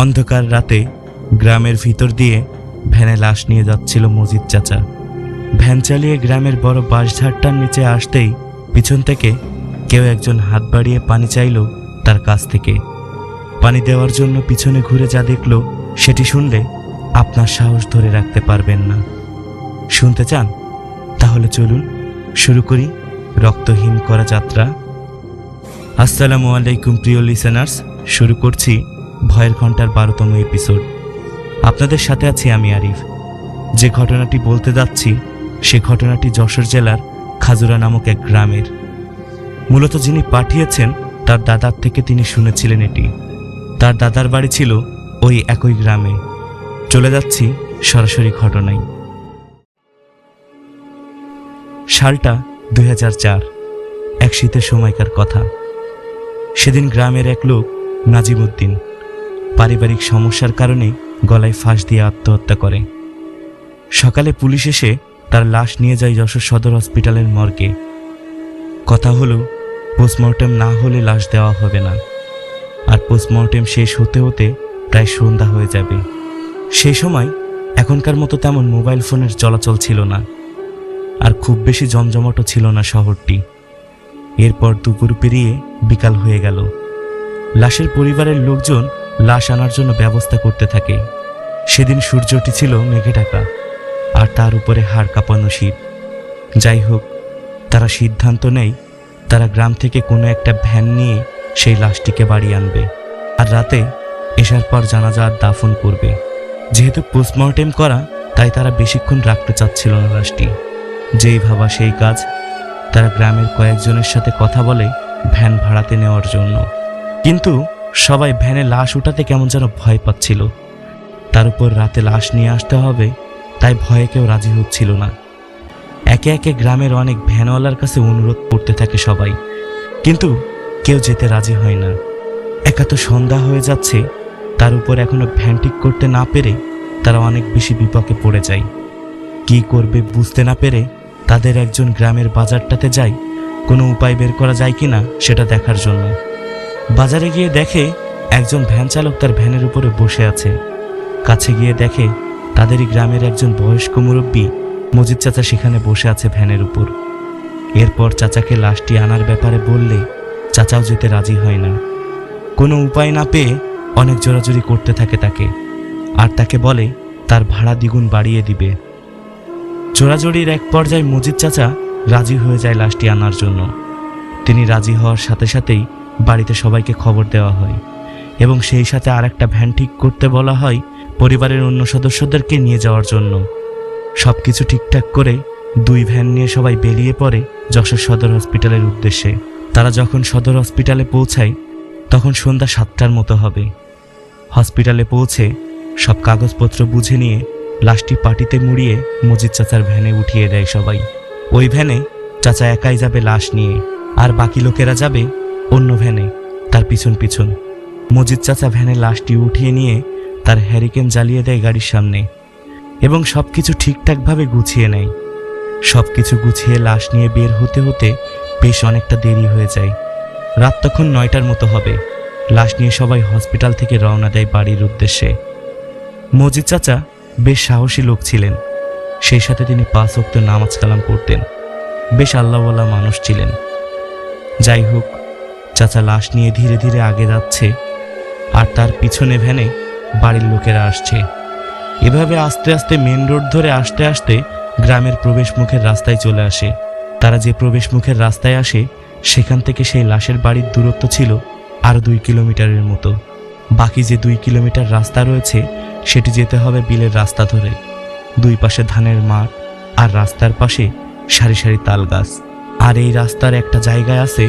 অন্ধকার রাতে গ্রামের ভিতর দিয়ে ভ্যানে লাশ নিয়ে যাচ্ছিল মজিদ চাচা। ভ্যান চালিয়ে গ্রামের বড় বাঁশঝাড়টার নিচে আসতেই পিছন থেকে কেউ একজন হাত বাড়িয়ে পানি চাইলো তার কাছ থেকে। পানি দেওয়ার জন্য পিছনে ঘুরে যা দেখল, সেটি শুনলে আপনার সাহস ধরে রাখতে পারবেন না। শুনতে চান? তাহলে চলুন, শুরু করি রক্তহীন করা যাত্রা। আসসালামু আলাইকুম প্রিয় লিসেনার্স শুরু করছি ভয়ের ঘণ্টার বারোতম এপিসোড আপনাদের সাথে আছি আমি আরিফ। যে ঘটনাটি বলতে যাচ্ছি, সে ঘটনাটি যশোর জেলার খাজুরা নামক এক গ্রামের। মূলত যিনি পাঠিয়েছেন, তার দাদার থেকে তিনি শুনেছিলেন এটি। তার দাদার বাড়ি ছিল ওই একই গ্রামে। চলে যাচ্ছি সরাসরি ঘটনায়। সালটা দুই এক শীতের সময়কার কথা। সেদিন গ্রামের এক লোক নাজিমুদ্দিন পারিবারিক সমস্যার কারণে গলায় ফাঁস দিয়ে আত্মহত্যা করে। সকালে পুলিশ এসে তার লাশ নিয়ে যায় যশোর সদর হসপিটালের মর্গে। কথা হলো, পোস্টমর্টেম না হলে লাশ দেওয়া হবে না। আর পোস্টমর্টেম শেষ হতে হতে প্রায় সন্ধ্যা হয়ে যাবে। সেই সময় এখনকার মতো তেমন মোবাইল ফোনের চলাচল ছিল না। আর খুব বেশি জমজমাটও ছিল না শহরটি। এরপর দুপুর পেরিয়ে বিকাল হয়ে গেল। লাশের পরিবারের লোকজন লাশ আনার জন্য ব্যবস্থা করতে থাকে। সেদিন সূর্যটি ছিল মেঘে ঢাকা, আর তার উপরে হাড় কাঁপানো শীত। যাই হোক, তারা সিদ্ধান্ত নেয়, তারা গ্রাম থেকে কোনো একটা ভ্যান নিয়ে সেই লাশটিকে বাড়ি আনবে, আর রাতে এসার পর জানাজা আর দাফন করবে। যেহেতু পোস্টমর্টেম করা, তাই তারা বেশিক্ষণ রাখতে চাচ্ছিল না লাশটি। যেই ভাবা সেই কাজ, তারা গ্রামের কয়েকজনের সাথে কথা বলে ভ্যান ভাড়াতে নেওয়ার জন্য। কিন্তু সবাই ভ্যানে লাশ উঠাতে কেমন যেন ভয় পাচ্ছিল। তার উপর রাতে লাশ নিয়ে আসতে হবে, তাই ভয়ে কেউ রাজি হচ্ছিল না। একে একে গ্রামের অনেক ভ্যানওয়ালার কাছে অনুরোধ করতে থাকে সবাই, কিন্তু কেউ যেতে রাজি হয় না। একা তো সন্ধ্যা হয়ে যাচ্ছে, তার উপর এখনও ভ্যান ঠিক করতে না পেরে তারা অনেক বেশি বিপকে পড়ে যায়। কি করবে বুঝতে না পেরে তাদের একজন গ্রামের বাজারটাতে যায়, কোনো উপায় বের করা যায় কি না সেটা দেখার জন্য। বাজারে গিয়ে দেখে একজন ভ্যান চালক তার ভ্যানের উপরে বসে আছে। কাছে গিয়ে দেখে তাদেরই গ্রামের একজন বয়স্ক মুরব্বী মজিদ চাচা সেখানে বসে আছে ভ্যানের উপর। এরপর চাচাকে লাশটি আনার ব্যাপারে বললে চাচাও যেতে রাজি হয় না। কোনো উপায় না পেয়ে অনেক জোরাজুরি করতে থাকে তাকে আর তাকে বলে তার ভাড়া দ্বিগুণ বাড়িয়ে দিবে। জোরাজুরির এক পর্যায়ে মজিদ চাচা রাজি হয়ে যায় লাশটি আনার জন্য। তিনি রাজি হওয়ার সাথে সাথেই বাড়িতে সবাইকে খবর দেওয়া হয় এবং সেই সাথে আর একটা ভ্যান ঠিক করতে বলা হয় পরিবারের অন্য সদস্যদেরকে নিয়ে যাওয়ার জন্য। সব কিছু ঠিকঠাক করে দুই ভ্যান নিয়ে সবাই বেরিয়ে পড়ে যশোর সদর হসপিটালের উদ্দেশ্যে। তারা যখন সদর হসপিটালে পৌঁছায়, তখন সন্ধ্যা সাতটার মতো হবে। হসপিটালে পৌঁছে সব কাগজপত্র বুঝে নিয়ে লাশটি পাটিতে মুড়িয়ে মজিদ চাচার ভ্যানে উঠিয়ে দেয় সবাই। ওই ভ্যানে চাচা একাই যাবে লাশ নিয়ে, আর বাকি লোকেরা যাবে অন্য ভ্যানে, তার পিছন পিছন। মজিদ চাচা ভ্যানে লাশটি উঠিয়ে নিয়ে তার হ্যারিকেন জ্বালিয়ে দেয় গাড়ির সামনে এবং সব কিছু ঠিকঠাকভাবে গুছিয়ে নেয়। সব কিছু গুছিয়ে লাশ নিয়ে বের হতে হতে বেশ অনেকটা দেরি হয়ে যায়। রাত তখন নয়টার মতো হবে। লাশ নিয়ে সবাই হসপিটাল থেকে রওনা দেয় বাড়ির উদ্দেশ্যে। মজিদ চাচা বেশ সাহসী লোক ছিলেন। সেই সাথে তিনি পাঁচ অক্ত নামাজ কালাম পড়তেন। বেশ আল্লাহওয়ালা মানুষ ছিলেন। যাই হোক চাচা লাশ নিয়ে ধীরে ধীরে আগে যাচ্ছে, আর তার পিছনে ভ্যানে বাড়ির লোকেরা আসছে। এভাবে আস্তে আস্তে মেন রোড ধরে আসতে আসতে গ্রামের প্রবেশ মুখের রাস্তায় চলে আসে। তারা যে প্রবেশ মুখের রাস্তায় আসে, সেখান থেকে সেই লাশের বাড়ির দূরত্ব ছিল আরও দুই কিলোমিটারের মতো। বাকি যে দুই কিলোমিটার রাস্তা রয়েছে, সেটি যেতে হবে বিলের রাস্তা ধরে। দুই পাশে ধানের মাঠ, আর রাস্তার পাশে সারি সারি তাল গাছ। আর এই রাস্তার একটা জায়গায় আছে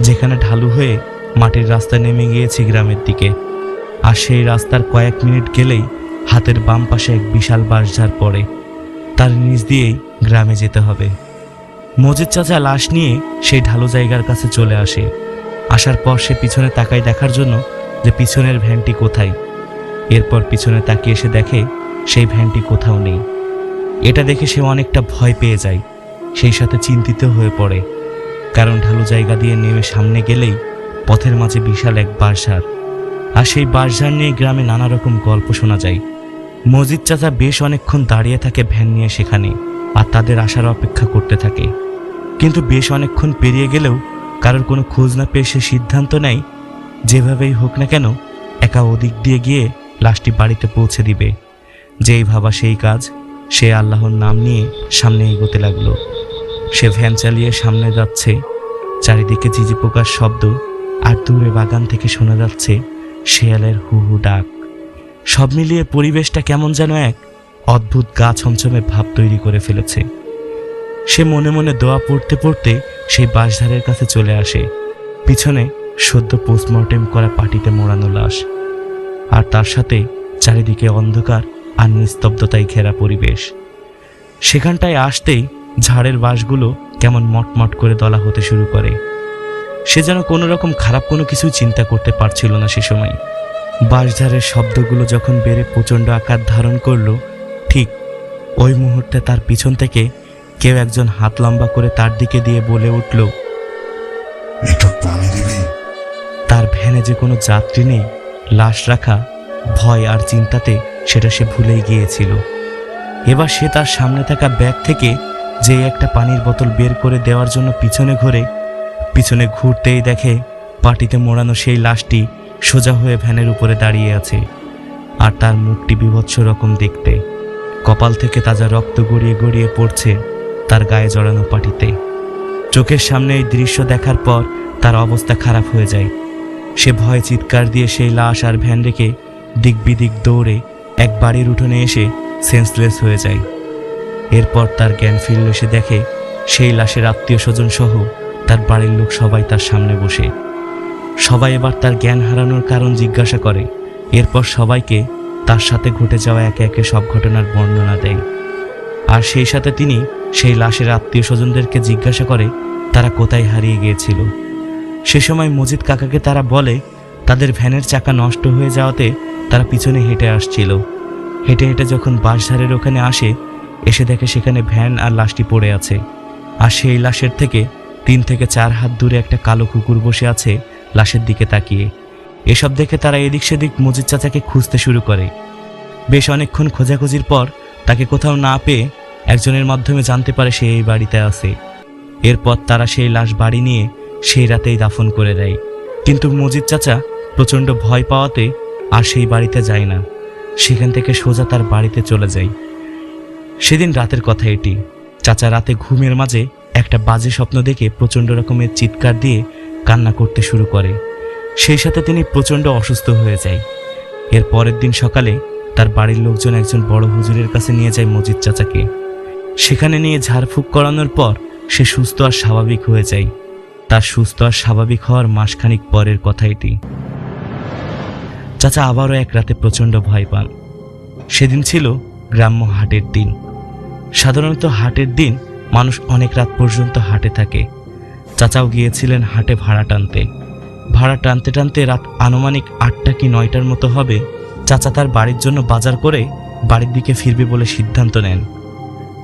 যেখানে ঢালু হয়ে মাটির রাস্তা নেমে গিয়েছে গ্রামের দিকে। আর সেই রাস্তার কয়েক মিনিট গেলেই হাতের বাম পাশে এক বিশাল বাঁশঝাড় পড়ে। তার নিচ দিয়েই গ্রামে যেতে হবে। মজিদ চাচা লাশ নিয়ে সেই ঢালু জায়গার কাছে চলে আসে। আসার পর সে পিছনে তাকায় দেখার জন্য যে পিছনের ভ্যানটি কোথায়। এরপর পিছনে তাকিয়ে এসে দেখে সেই ভ্যানটি কোথাও নেই। এটা দেখে সে অনেকটা ভয় পেয়ে যায়। সেই সাথে চিন্তিত হয়ে পড়ে। কারণ ঢালু জায়গা দিয়ে নেমে সামনে গেলেই পথের মাঝে বিশাল এক বাঁশঝাড় আর সেই বাঁশঝাড় নিয়ে গ্রামে নানা রকম গল্প শোনা যায়। মজিদ চাচা বেশ অনেকক্ষণ দাঁড়িয়ে থাকে ভ্যান নিয়ে সেখানে, আর তাদের আসার অপেক্ষা করতে থাকে। কিন্তু বেশ অনেকক্ষণ পেরিয়ে গেলেও কারোর কোনো খোঁজ না পেয়ে সে সিদ্ধান্ত নেয়, যেভাবেই হোক না কেন, একা ওদিক দিয়ে গিয়ে লাশটি বাড়িতে পৌঁছে দিবে। যেই ভাবা সেই কাজ, সে আল্লাহর নাম নিয়ে সামনে এগোতে লাগল। সে ভ্যান চালিয়ে সামনে যাচ্ছে। চারিদিকে ঝিঝি পোকার শব্দ, আর দূরে বাগান থেকে শোনা যাচ্ছে শেয়ালের হু হু ডাক। সব মিলিয়ে পরিবেশটা কেমন যেন এক অদ্ভুত গা ছমছমে ভাব তৈরি করে ফেলেছে। সে মনে মনে দোয়া পড়তে পড়তে সেই বাঁশধারের কাছে চলে আসে। পিছনে সদ্য পোস্টমর্টেম করা পাটিতে মোড়ানো লাশ, আর তার সাথে চারিদিকে অন্ধকার আর নিস্তব্ধতায় ঘেরা পরিবেশ। সেখানটায় আসতেই ঝাড়ের বাঁশগুলো কেমন মটমট করে দলা হতে শুরু করে। সে যেন কোনো রকম খারাপ কোনো কিছু চিন্তা করতে পারছিল না সে সময়। বাঁশঝাড়ের শব্দগুলো যখন বেড়ে প্রচণ্ড আকার ধারণ করল ঠিক ওই মুহূর্তে তার পিছন থেকে কেউ একজন হাত লম্বা করে তার দিকে দিয়ে বলে উঠল তার ভ্যানে যে কোনো যাত্রী নেই লাশ রাখা ভয় আর চিন্তাতে সেটা সে ভুলেই গিয়েছিল। এবার সে তার সামনে থাকা ব্যাগ থেকে যে একটা পানির বোতল বের করে দেওয়ার জন্য পিছনে ঘোরে, পিছনে ঘুরতেই দেখে পাটিতে মোড়ানো সেই লাশটি সোজা হয়ে ভ্যানের উপরে দাঁড়িয়ে আছে আর তার মুখটি বিভৎস রকম দেখতে। কপাল থেকে তাজা রক্ত গড়িয়ে গড়িয়ে পড়ছে তার গায়ে জড়ানো পাটিতে। চোখের সামনে এই দৃশ্য দেখার পর তার অবস্থা খারাপ হয়ে যায়। সে ভয় চিৎকার দিয়ে সেই লাশ আর ভ্যান রেখে দিক বিদিক দৌড়ে এক বাড়ির উঠোনে এসে সেন্সলেস হয়ে যায়। এরপর তার জ্ঞান ফিরল, সে দেখে সেই লাশের আত্মীয় স্বজন সহ তার বাড়ির লোক সবাই তার সামনে বসে। সবাই এবার তার জ্ঞান হারানোর কারণ জিজ্ঞাসা করে। এরপর সবাইকে তার সাথে ঘটে যাওয়া একে একে সব ঘটনার বর্ণনা দেয়। আর সেই সাথে তিনি সেই লাশের আত্মীয় স্বজনদেরকে জিজ্ঞাসা করে, তারা কোথায় হারিয়ে গিয়েছিল? সে সময় মজিদ কাকাকে তারা বলে, তাদের ভ্যানের চাকা নষ্ট হয়ে যাওয়াতে তারা পিছনে হেঁটে আসছিল। হেঁটে হেঁটে যখন বাঁশঝাড়ের ওখানে আসে এসে দেখে সেখানে ভ্যান আর লাশটি পড়ে আছে। আর সেই লাশের থেকে তিন থেকে চার হাত দূরে একটা কালো কুকুর বসে আছে লাশের দিকে তাকিয়ে। এসব দেখে তারা এদিক সেদিক মজিদ চাচাকে খুঁজতে শুরু করে। বেশ অনেকক্ষণ খোঁজাখুঁজির পর তাকে কোথাও না পেয়ে একজনের মাধ্যমে জানতে পারে সে এই বাড়িতে আছে। এরপর তারা সেই লাশ বাড়ি নিয়ে সেই রাতেই দাফন করে দেয়। কিন্তু মজিদ চাচা প্রচণ্ড ভয় পাওয়াতে আর সেই বাড়িতে যায় না। সেখান থেকে সোজা তার বাড়িতে চলে যায়। সেদিন রাতের কথা এটি। চাচা রাতে ঘুমের মাঝে একটা বাজে স্বপ্ন দেখে প্রচণ্ড রকমের চিৎকার দিয়ে কান্না করতে শুরু করে। সেই সাথে তিনি প্রচণ্ড অসুস্থ হয়ে যায়। এর পরের দিন সকালে তার বাড়ির লোকজন একজন বড় হুজুরের কাছে নিয়ে যায় মজিদ চাচাকে। সেখানে নিয়ে ঝাড়ফুঁক করানোর পর সে সুস্থ আর স্বাভাবিক হয়ে যায়। তার সুস্থ আর স্বাভাবিক হওয়ার মাসখানিক পরের কথা এটি। চাচা আবারও এক রাতে প্রচণ্ড ভয় পান। সেদিন ছিল গ্রাম্য হাটের দিন। সাধারণত হাটের দিন মানুষ অনেক রাত পর্যন্ত হাটে থাকে। চাচাও গিয়েছিলেন হাটে ভাড়া টানতে। ভাড়া টানতে টানতে রাত আনুমানিক আটটা কি নয়টার মতো হবে। চাচা তার বাড়ির জন্য বাজার করে বাড়ির দিকে ফিরবে বলে সিদ্ধান্ত নেন।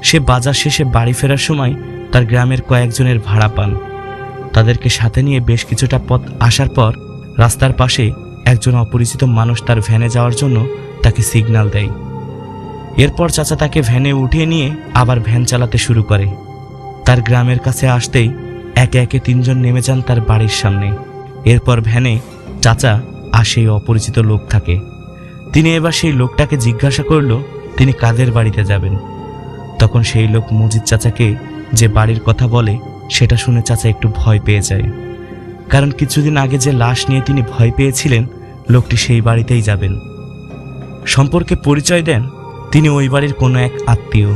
সে বাজার শেষে বাড়ি ফেরার সময় তার গ্রামের কয়েকজনের ভাড়া পান। তাদেরকে সাথে নিয়ে বেশ কিছুটা পথ আসার পর রাস্তার পাশে একজন অপরিচিত মানুষ তার ভ্যানে যাওয়ার জন্য তাকে সিগন্যাল দেয়। এরপর চাচা তাকে ভ্যানে উঠিয়ে নিয়ে আবার ভ্যান চালাতে শুরু করে। তার গ্রামের কাছে আসতেই একে একে তিনজন নেমে যান তার বাড়ির সামনে। এরপর ভ্যানে চাচা আর সেই অপরিচিত লোক থাকে। তিনি এবার সেই লোকটাকে জিজ্ঞাসা করল, তিনি কাদের বাড়িতে যাবেন? তখন সেই লোক মজিদ চাচাকে যে বাড়ির কথা বলে, সেটা শুনে চাচা একটু ভয় পেয়ে যায়। কারণ কিছুদিন আগে যে লাশ নিয়ে তিনি ভয় পেয়েছিলেন, লোকটি সেই বাড়িতেই যাবেন। সম্পর্কে পরিচয় দেন তিনি ওই বাড়ির কোনো এক আত্মীয়।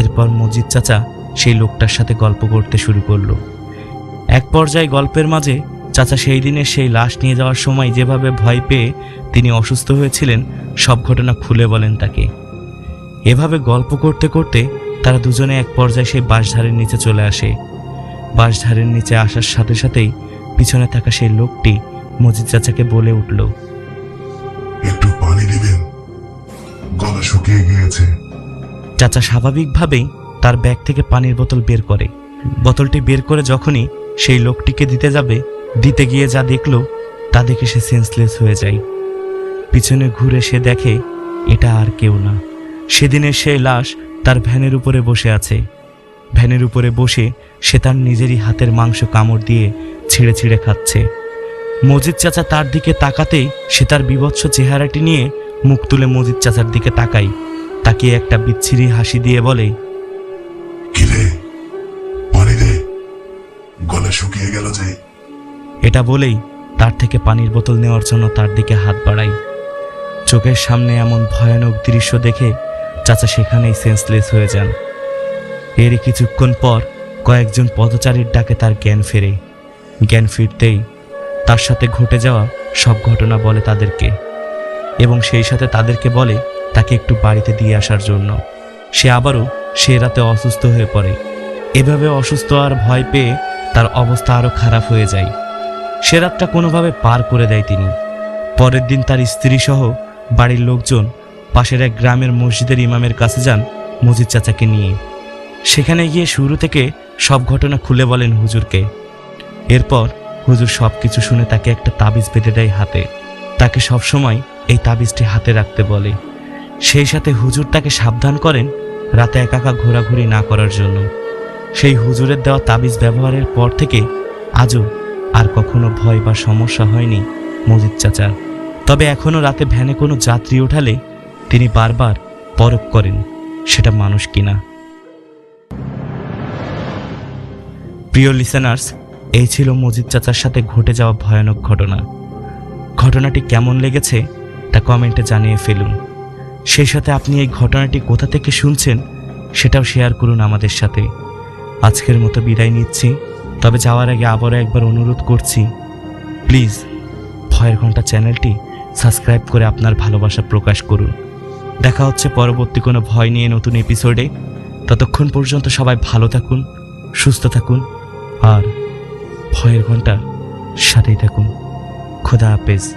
এরপর মজিদ চাচা সেই লোকটার সাথে গল্প করতে শুরু করল। এক পর্যায়ে গল্পের মাঝে চাচা সেই দিনের সেই লাশ নিয়ে যাওয়ার সময় যেভাবে ভয় পেয়ে তিনি অসুস্থ হয়েছিলেন, সব ঘটনা খুলে বলেন তাকে। এভাবে গল্প করতে করতে তারা দুজনে এক পর্যায়ে সেই বাঁশধারের নিচে চলে আসে। বাঁশধারের নিচে আসার সাথে সাথেই পিছনে থাকা সেই লোকটি মজিদ চাচাকে বলে উঠল, একটু শুকিয়ে গিয়েছে। চাচা স্বাভাবিকভাবেই তার ব্যাগ থেকে পানির বোতল বের করে। বোতলটি বের করে যখনই সেই লোকটিকে দিতে যাবে, দিতে গিয়ে যা দেখল, তা দেখে সে সেন্সলেস হয়ে যায়। পিছনে ঘুরে সে দেখে, এটা আর কেউ না। সেদিনের সে লাশ তার ভ্যানের উপরে বসে আছে। ভ্যানের উপরে বসে সে তার নিজেরই হাতের মাংস কামড় দিয়ে ছিঁড়ে ছিঁড়ে খাচ্ছে। মজিদ চাচা তার দিকে তাকাতেই সে তার বিভৎস চেহারাটি নিয়ে মুখ তুলে মজিদ চাচার দিকে তাকাই তাকিয়ে একটা বিচ্ছিরি হাসি দিয়ে বলে কিরে পানি দে। গলা শুকিয়ে গেল যে। এটা বলেই তার থেকে পানির বোতল নেওয়ার জন্য তার দিকে হাত বাড়াই। চোখের সামনে এমন ভয়ানক দৃশ্য দেখে চাচা সেখানেই সেন্সলেস হয়ে যান। এরই কিছুক্ষণ পর কয়েকজন পদচারীর ডাকে তার জ্ঞান ফেরে। জ্ঞান ফিরতেই তার সাথে ঘটে যাওয়া সব ঘটনা বলে তাদেরকে। এবং সেই সাথে তাদেরকে বলে তাকে একটু বাড়িতে দিয়ে আসার জন্য। সে আবারও সে রাতে অসুস্থ হয়ে পড়ে। এভাবে অসুস্থ আর ভয় পেয়ে তার অবস্থা আরও খারাপ হয়ে যায়। সে রাতটা কোনোভাবে পার করে দেয় তিনি। পরের দিন তার স্ত্রী সহ বাড়ির লোকজন পাশের এক গ্রামের মসজিদের ইমামের কাছে যান মজিদ চাচাকে নিয়ে। সেখানে গিয়ে শুরু থেকে সব ঘটনা খুলে বলেন হুজুরকে। এরপর হুজুর সব কিছু শুনে তাকে একটা তাবিজ বেঁধে দেয় হাতে। তাকে সবসময় এই তাবিজটি হাতে রাখতে বলে। সেই সাথে হুজুর তাকে সাবধান করেন রাতে একা ঘোরাঘুরি না করার জন্য। সেই হুজুরের দেওয়া তাবিজ ব্যবহারের পর থেকে আজও আর কখনো ভয় বা সমস্যা হয়নি মজিদ চাচার তবে এখনও রাতে ভ্যানে কোনো যাত্রী ওঠালে তিনি বারবার পরখ করেন সেটা মানুষ কিনা। প্রিয় লিসেনার্স এই ছিল মজিদ চাচার সাথে ঘটে যাওয়া ভয়ানক ঘটনা। ঘটনাটি কেমন লেগেছে তা কমেন্টে জানিয়ে ফেলুন। সেই সাথে আপনি এই ঘটনাটি কোথা থেকে শুনছেন, সেটাও শেয়ার করুন আমাদের সাথে। আজকের মতো বিদায় নিচ্ছি, তবে যাওয়ার আগে আবারও একবার অনুরোধ করছি, প্লিজ ভয়ের ঘণ্টা চ্যানেলটি সাবস্ক্রাইব করে আপনার ভালোবাসা প্রকাশ করুন। দেখা হচ্ছে পরবর্তী কোনো ভয় নিয়ে নতুন এপিসোডে। ততক্ষণ পর্যন্ত সবাই ভালো থাকুন, সুস্থ থাকুন, আর ভয়ের ঘণ্টার সাথেই থাকুন। খোদা হাফেজ।